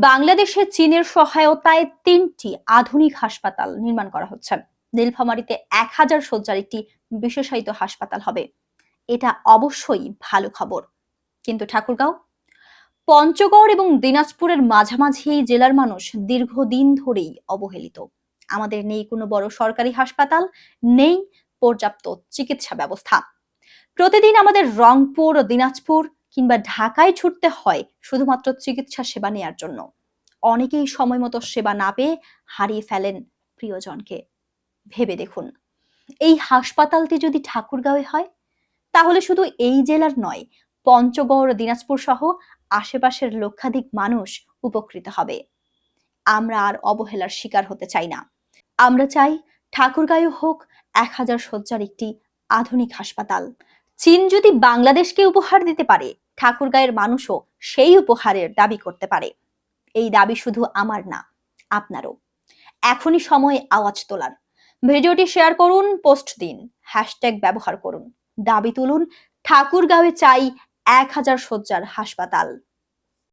বাংলাদেশে চীনের সহায়তায় তিনটি আধুনিক হাসপাতাল নির্মাণ করা হচ্ছে। নীলফামারীতে এক হাজার শয্যার একটি বিশেষায়িত হাসপাতাল হবে। এটা অবশ্যই ভালো খবর। কিন্তু ঠাকুরগাঁও? পঞ্চগড় এবং দিনাজপুরের মাঝামাঝি এই জেলার মানুষ দীর্ঘদিন ধরেই অবহেলিত। আমাদের নেই কোনো বড় সরকারি হাসপাতাল, নেই পর্যাপ্ত চিকিৎসা ব্যবস্থা। প্রতিদিন আমাদের রংপুর ও দিনাজপুর কিংবা ঢাকায় ছুটতে হয় শুধুমাত্র চিকিৎসা সেবা নেয়ার জন্য। অনেকেই সময় মতো সেবা না পেয়ে হারিয়ে ফেলেন প্রিয়জনকে। ভেবে দেখুন, এই হাসপাতালটি যদি ঠাকুরগাঁওয়ে হয়, তাহলে শুধু এই জেলার নয়, পঞ্চগড়, দিনাজপুর সহ আশেপাশের লক্ষাধিক মানুষ উপকৃত হবে। আমরা আর অবহেলার শিকার হতে চাই না। আমরা চাই ঠাকুরগাঁও হোক এক হাজার শয্যার একটি আধুনিক হাসপাতাল। চীন যদি বাংলাদেশকে উপহার দিতে পারে ঠাকুরগাঁয়ের মানুষও সেই উপহারের দাবি করতে পারে। এই দাবি শুধু আমার না, আপনারও। এখনই সময় আওয়াজ তোলার। ভিডিওটি শেয়ার করুন, পোস্ট দিন। হ্যাশট্যাগ ব্যবহার করুন। দাবি তুলুন, ঠাকুরগাঁওয়ে চাই এক হাজার শয্যার হাসপাতাল।